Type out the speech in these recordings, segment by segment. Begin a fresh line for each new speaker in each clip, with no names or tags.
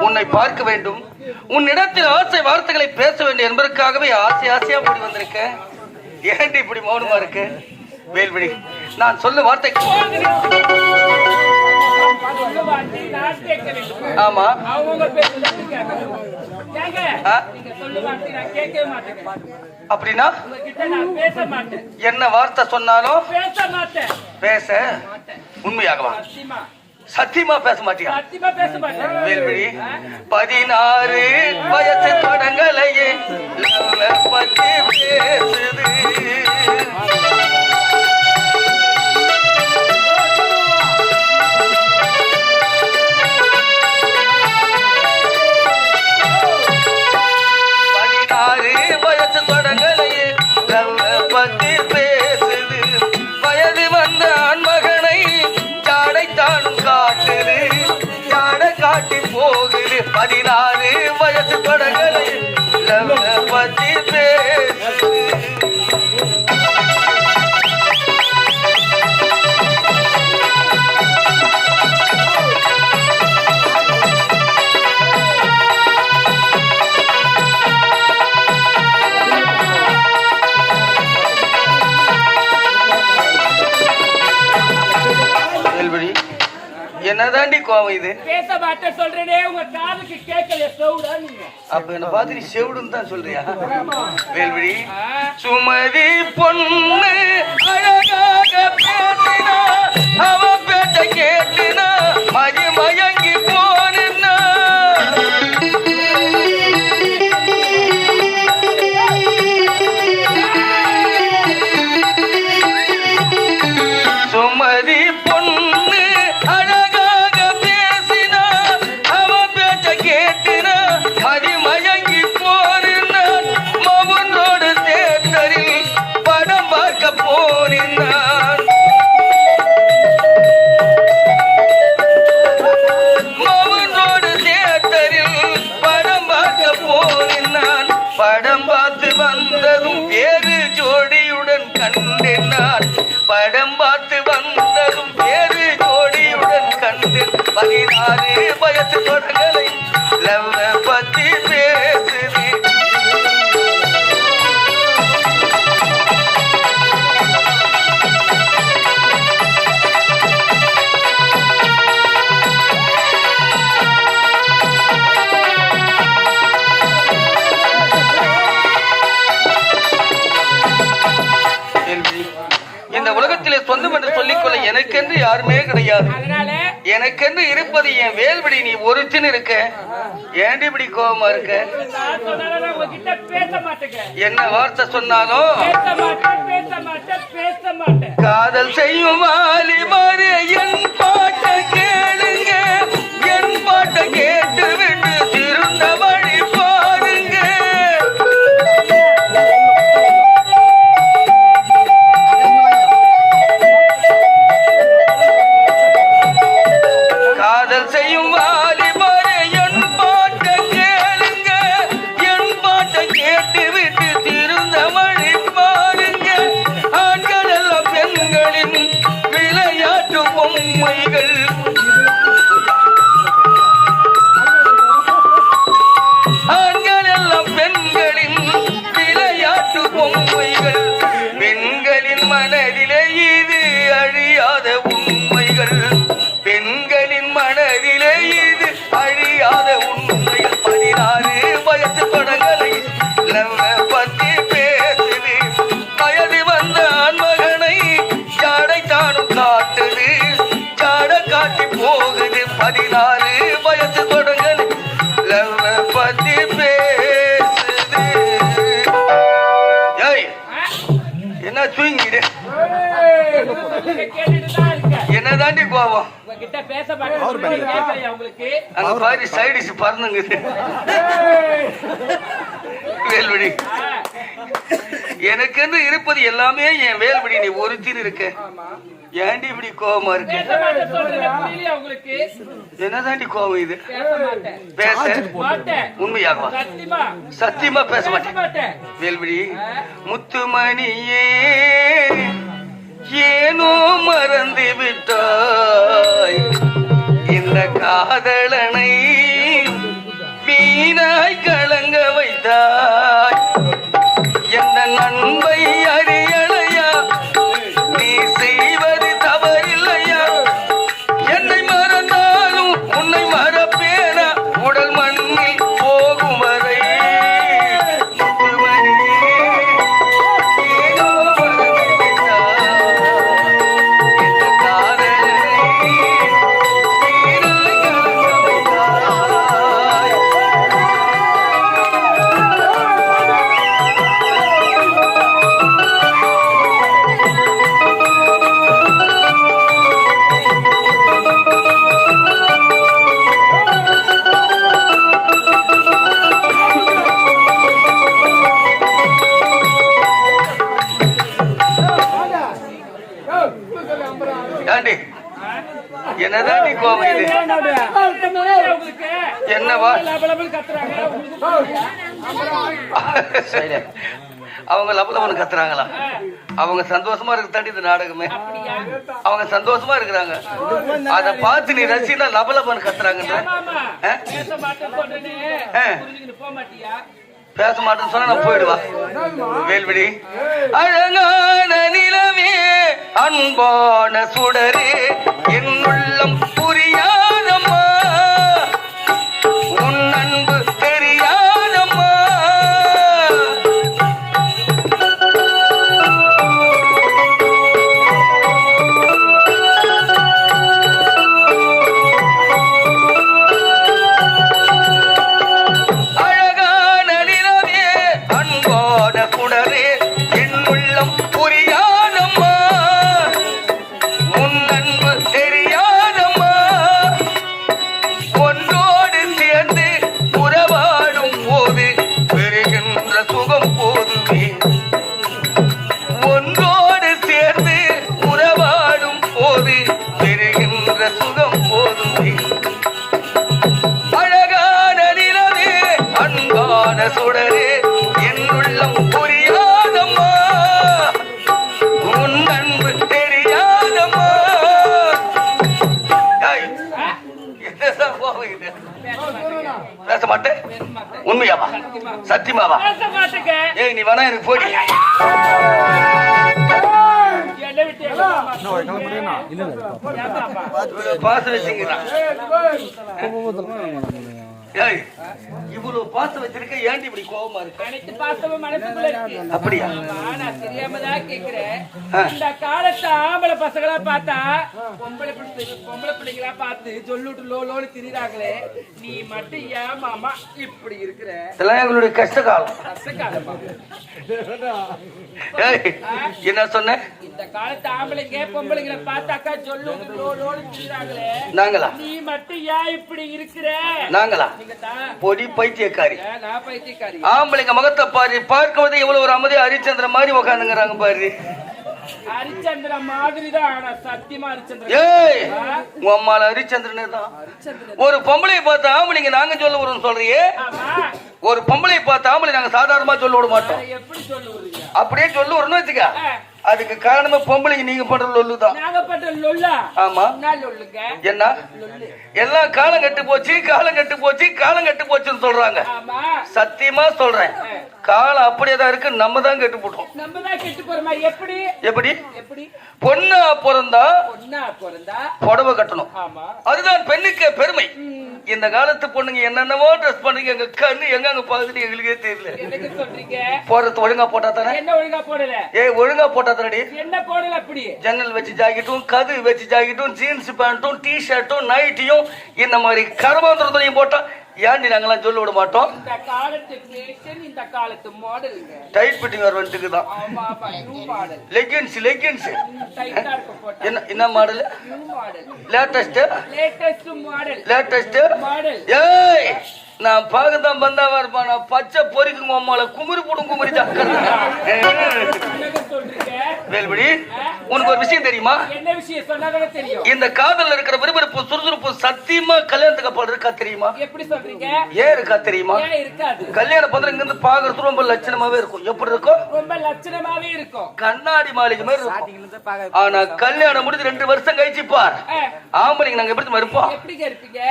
உன்னை பார்க்க வேண்டும் உன்னிடத்தில் ஆசை வார்த்தைகளை பேச வேண்டும் என்பதற்காகவே ஆசை ஆசையா ஓடி வந்திருக்கேன் ஏன்டி இப்படி மௌனமா இருக்கு வேல்விழி நான் சொல்ல வார்த்தை. ஆமா. அப்படின்னா. என்ன வார்த்தை சொன்னாலும்.
பேச
உண்மையாகவா
சத்தியமா.
பேச மாட்டியா பதினாறு வயசு தொடங்கலையே கோவம் இது.
பேச மாட்டேன் சொல்றேனே உங்க காதுக்கு கேட்கல சவுடா நீங்க.
அப்ப என்ன பார்த்து நீ செவிடுன்னு தான் சொல்றியா? வேல்விழி? சுமதி பொண்ணு அழகாக பேசினா அவ பேச்ச கேட்டுனா யாருமே கிடையாது. எனக்கென்று இருப்பது என் வேல்விடி நீ ஒருத்தின்னு இருக்க. ஏன்டி இப்படி கோபமா இருக்க? என்ன வார்த்தை சொன்னாலும் காதல் செய்யும் வாலிபரே என் பாட்ட கேளுங்க. என் பாட்ட கேட்டு விட்டு திருந்த பொம்மைகள் ஆண்கள் எல்லாம் பெண்களின் விளையாட்டு பொம்மைகள். பெண்களின் மனதிலே இது அழியாத உண்மைகள். பெண்களின் மனதிலே இது அழியாத உண்மைகள். பதினாறு வயசு படங்களை நம்ம பத்தி பேசுது. வயது வந்த ஆண்மகனை யாரை தானும் காட்டுது. காட்டி போகுது பதினாறு வயசு தொடங்கல் லவ்வ பத்தி பேசுது? என்ன தூங்கிடு. என்னதாண்டி கோவம் அங்க பாரு சைடிஸ். வேல்வழி
ஆ,
எனக்கென்று இருப்பது எல்லாமே என் வேல்வழி நீ ஒருத்தின்னு இருக்க ஏன்டி இப்படி கோவமா இருக்கு?
உங்களுக்கு?
என்னதாண்டி கோவம் இது?
பேச
உண்மையாகவா?
சத்தியமா?
சத்தியமா பேச மாட்டேன். வேல்விழி முத்துமணியே ஏனோ மறந்து விட்டாய். இந்த இந்த காதலனை வீணாய் கலங்க வைத்தாய். என்னதான் நீ கோவம் இது? என்னவா?
கத்துறாங்க.
அவங்க லபலவன் கத்துறாங்களா? அவங்க சந்தோஷமா இருக்கு தாண்டி இந்த நாடகமே. அவங்க சந்தோஷமா இருக்கிறாங்க. அத பார்த்து நீ ரசினா லபலபன் கத்துறாங்கன்ற.
ஆமா
ஆ?
பேச மாட்டேன்னு
சொன்னா நான் போயிடுவா. வேல்விடி அழகான நிலவே அன்பான சுடரே என் உள்ளம் புரியா சத்தியமாவா?
பேச
ஏய் நீ வேணா எனக்கு போடி. பாசம் வச்சுக்கிறான் இவ்வளவு பாசம் வச்சிருக்க ஏன்டி இப்படி கோவமா இருக்க?
அனைத்து பாசமும் மனசுக்குள்ள இருக்கு.
அப்படியா?
நான் தெரியாம தான் கேக்குறேன். இந்த காலத்து ஆம்பளை பசங்களா பார்த்தா பொம்பளை பொம்பளை பிள்ளைங்களா பார்த்து சொல்லுட்டு லோ லோன்னு திரிறாங்களே நீ மட்டும் ஏன் மாமா இப்படி இருக்கிற?
இதெல்லாம் எங்களுடைய கஷ்ட காலம். என்ன சொன்ன?
இந்த காலத்து ஆம்பளைங்க பொம்பளைங்களை பார்த்தாக்கா சொல்லுட்டு லோ லோன்னு திரிறாங்களே
நாங்களா?
நீ மட்டும் ஏன் இப்படி இருக்கிற?
நாங்களா? பொடி பைத்தியக்காரி. ஆம்பளைங்க முகத்தை பாரு பார்க்கும்போது எவ்வளவு ஒரு அமைதி ஹரிச்சந்திர மாதிரி உக்காந்துங்கிறாங்க பாரு.
ஹரிச்சந்திர மாதிரி தான் ஆனா சத்தியமா ஹரிச்சந்திரன்
ஏய் உன் அம்மால ஹரிச்சந்திரனே தான். ஒரு பொம்பளையை பார்த்து ஆம்பளைங்க நாங்க சொல்ல சொல்றியே. ஒரு பொம்பளையை பார்த்து ஆம்பளை நாங்க சாதாரணமா சொல்ல விட மாட்டோம். அப்படியே சொல்ல வரணும்னு வச்சுக்க. அதுக்கு காரணமே பொம்பளைங்க நீங்க பண்ற லொல்லு தான்
லொல்லா?
ஆமா.
என்ன லொல்லுங்க?
என்ன? எல்லாம் காலம் கட்டு போச்சு காலம் கட்டு போச்சு காலம் கட்டு போச்சுன்னு சொல்றாங்க. சத்தியமா சொல்றேன். காலம் அப்படியே தான் இருக்கு நம்ம தான் கெட்டு போட்டோம்.
நம்ம தான் கெட்டு போற மாதிரி. எப்படி?
எப்படி?
எப்படி?
பொண்ணா பிறந்தா புடவை கட்டணும். அதுதான் பெண்ணுக்கு பெருமை. இந்த காலத்து பொண்ணுங்க என்னென்னவோ ட்ரெஸ் பண்ணுங்க. எங்க கண்ணு எங்க அங்க பாக்குது எங்களுக்கே தெரியல. போறது ஒழுங்கா போட்டா தானே?
என்ன ஒழுங்கா போடல?
ஏய் ஒழுங்கா போட்டா தானடி
என்ன போடல அப்படி?
ஜன்னல் வச்சு ஜாக்கெட்டும் கது வச்சு ஜாக்கெட்டும் ஜீன்ஸ் பேண்ட்டும் டி ஷர்ட்டும் நைட்டியும் இந்த மாதிரி கரபாந்திர துணியும் போட்டா ஏன்டி நாங்கெல்லாம் சொல்ல விட மாட்டோம்?
இந்த காலத்து ஃபேஷன் இந்த காலத்து மாடலுங்க
டைட் ஃபிட்டிங் வர வந்துட்டு தான்
ஆமா ஆமா நியூ மாடல்
லெகின்ஸ் லெகின்ஸ்
டைட்டா இருக்க போட்டா.
என்ன என்ன model
new model
latest
latest model
latest
model
ஏய்! நான் பார்க்கத்தான் பந்தாவா இருப்பான். நான் பச்சை பொறிக்கும் அம்மால. குமுறி போடும்
என்னங்க சொல்றீங்க
வேல்படி உனக்கு ஒரு விஷயம் தெரியுமா?
என்ன விஷயம் சொன்னாதானே தெரியும்.
இந்த காதல்ல இருக்கிற விறுவிறுப்பு சுறுசுறுப்பு சத்தியமா கல்யாணத்துக்கு அப்புறம் இருக்கா தெரியுமா?
எப்படி சொல்றீங்க?
ஏன் இருக்கா தெரியுமா?
ஏன் இருக்காது.
கல்யாண பத்திரம் இங்க இருந்து பாக்குறது ரொம்ப லட்சணமாவே இருக்கும். எப்படி இருக்கும்?
ரொம்ப லட்சணமாவே இருக்கும்.
கண்ணாடி மாளிகை மாதிரி இருக்கும். ஆனா கல்யாணம் முடிஞ்சு ரெண்டு வருஷம் கழிச்சு பார். ஆம்பளைங்க நாங்க எப்படி இருப்போம்?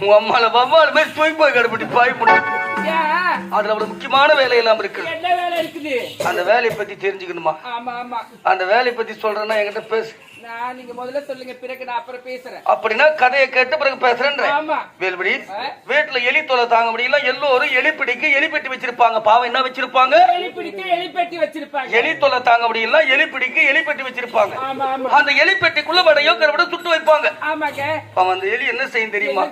உங்க அம்மால வவ்வால் மாதிரி போய் கடுப்பட்டி பாய் அதுல ஒரு முக்கியமான வேலை எல்லாம் இருக்கு. அந்த வேலையை பத்தி தெரிஞ்சுக்கணுமா? அந்த வேலையை பத்தி சொல்றேன்னா என்கிட்ட பேசு.
நான் நீங்க முதல்ல சொல்லுங்க பிறகு நான் அப்புறம் பேசுறேன்.
அப்படின்னா கதையை கேட்ட பிறகு பேசுறேன்ற
ஆமா.
வேல்படி
ஆ?
வீட்டுல எலி தொலை தாங்க முடியல எல்லோரும் எலி பிடிக்கு எலி பெட்டி வச்சிருப்பாங்க. பாவம் என்ன வச்சிருப்பாங்க?
எலி பிடிக்க எலி பெட்டி வச்சிருப்பாங்க.
எலி தொலை தாங்க முடியல எலி பிடிக்கு எலி பெட்டி வச்சிருப்பாங்க. அந்த எலி பெட்டிக்குள்ள வடையோ கருவடை சுட்டு வைப்பாங்க.
ஆமாங்க.
அவன் அந்த எலி என்ன செய்யும் தெரியுமா?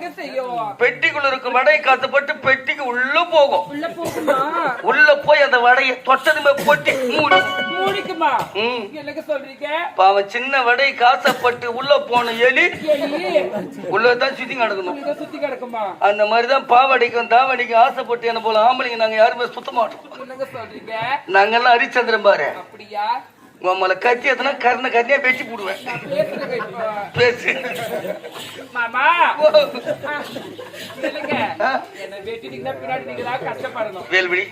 பெட்டிக்குள்ள இருக்கும் வடை காத்துப்பட்டு பெட்டிக்கு உள்ள போகும்.
உள்ள போகுமா?
உள்ள போய் அந்த வடையை தொட்டதுமே பொட்டி மூடி.
மூடிக்குமா? சொல்றீங்க?
பாவம் சின்ன வடை காசப்பட்டு உள்ள போன எலி உள்ளதான் சுத்தி கிடக்கணும்
சுத்தி கிடக்குமா?
அந்த மாதிரிதான் பாவடிக்கும் தாவடிக்கும் ஆசைப்பட்டு என்ன போல ஆம்பளைங்க நாங்க யாருமே சுத்த மாட்டோம். நாங்கெல்லாம் ஹரிச்சந்திரன் பாரு.
அப்படியா?
உம்மல கத்தி எத்தனா கருணை கத்தியா வெட்டி போடுவேன். பேசு.
மாமா
வேல்விழி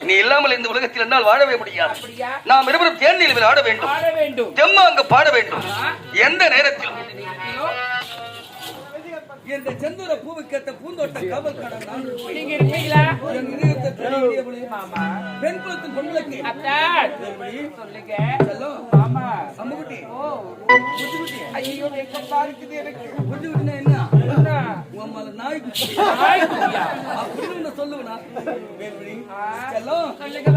நீ இல்லாமல் இந்த உலகத்தில் என்னால் வாழவே முடியாது. நாம் இருவரும் தேர்நிலையில் ஆட வேண்டும்.
வேண்டும்.
தெம்மாங்க பாட வேண்டும். எந்த நேரத்திலும்.
இந்த செந்தூர பூவுக்கேத்த பூந்தோட்ட காவல் கடை நான்
நீங்க இருப்பீங்களா
என் இதயத்தை தெளிவியவளே.
மாமா.
பெண் குலத்து பொண்ணுக்கு
அத்தா சொல்லுங்க.
செல்லம்
மாமா. ஓ. ஐயோ இருக்குது எனக்கு.
என்ன?
என்ன?
உன் மேல நாய் குட்டி
நாய்க்குட்டியா?
அப்படின்னு நான் சொல்லுவேனா? வேல்விழி செல்லம்.
சொல்லுங்க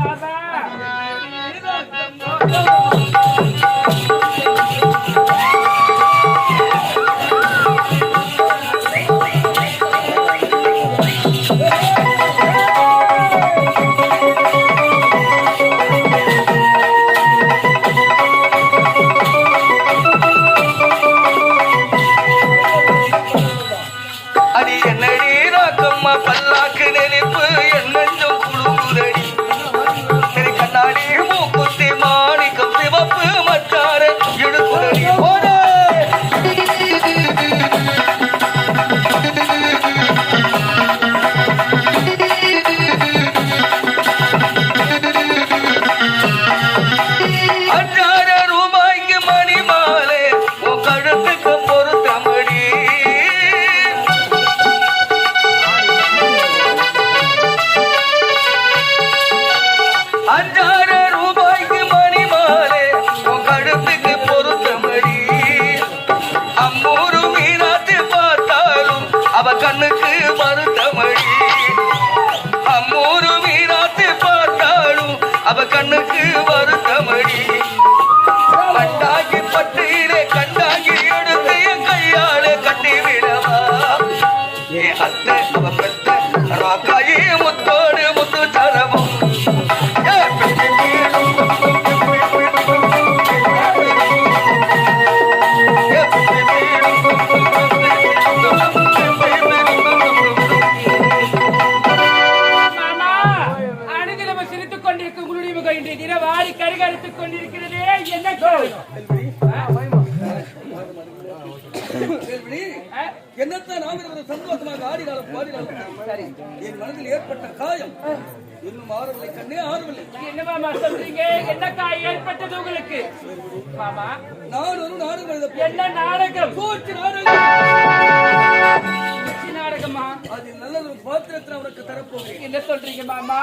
இன்னும் ஆறவில்லை கண்ணே ஆறவில்லை.
என்ன மாமா சொல்றீங்க? என்ன காய் ஏற்பட்டது உங்களுக்கு? மாமா
நான் ஒரு நாடகம்
என்ன நாடகம்?
போச்சு தரப்போகிறேன்
என்ன சொல்றீங்க மாமா?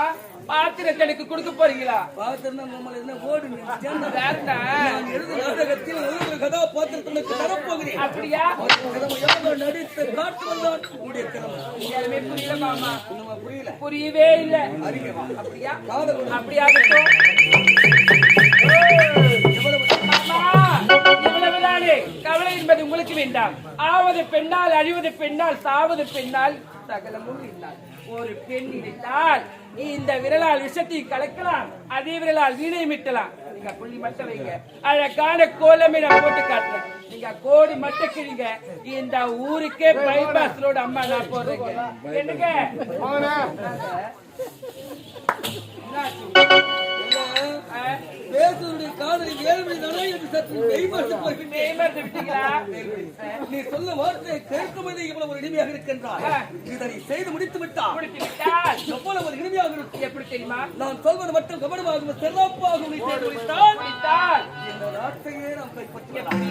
பாத்திரத்தை எனக்கு கொடுக்க போறீங்களா?
பாத்திரம் நம்மள என்ன ஓடு ஒரு கதாபாத்திரத்தை தரப்போகிறேன்.
அப்படியா?
நடித்து காட்டு வந்தான்? உடைய திறமை
எதுவுமே புரியல மாமா.
இன்னுமா புரியல?
புரியவே இல்ல. அப்படியா? கவலை என்பது உங்களுக்கு வேண்டாம். ஆவது பெண்ணால் அழிவது பெண்ணால் சாவது பெண்ணால் சகலமும் என்னால் ஒரு பெண் நினைத்தால் இந்த விரலால் விஷத்தை கலக்கலாம் அதே விரலால் வீணை மிட்டலாம்.
நீங்க புள்ளி மட்டும் வைங்க. அழகான கோலமே நான் போட்டு காட்டுறேன். நீங்க கோடி மட்டும் கிழிங்க இந்த ஊருக்கே பைபாஸ் ரோடு அம்மா நான் போடுறேங்க. என்னங்க?
பேசுவதுடைய காதலி ஏழ்மை தானே என்று சற்று
விட்டீங்களா
நீ சொல்ல வார்த்தை கேட்கும்போது இவ்வளவு ஒரு இனிமையாக இருக்கின்றாய். இதனை செய்து முடித்து விட்டால் எவ்வளவு ஒரு இனிமையாக இருக்கும்.
எப்படி தெரியுமா?
நான் சொல்வது மட்டும் கவனமாகவும் சிறப்பாகவும் செய்து முடித்தால் இந்த நாட்டையே நாம் கைப்பற்றலாம்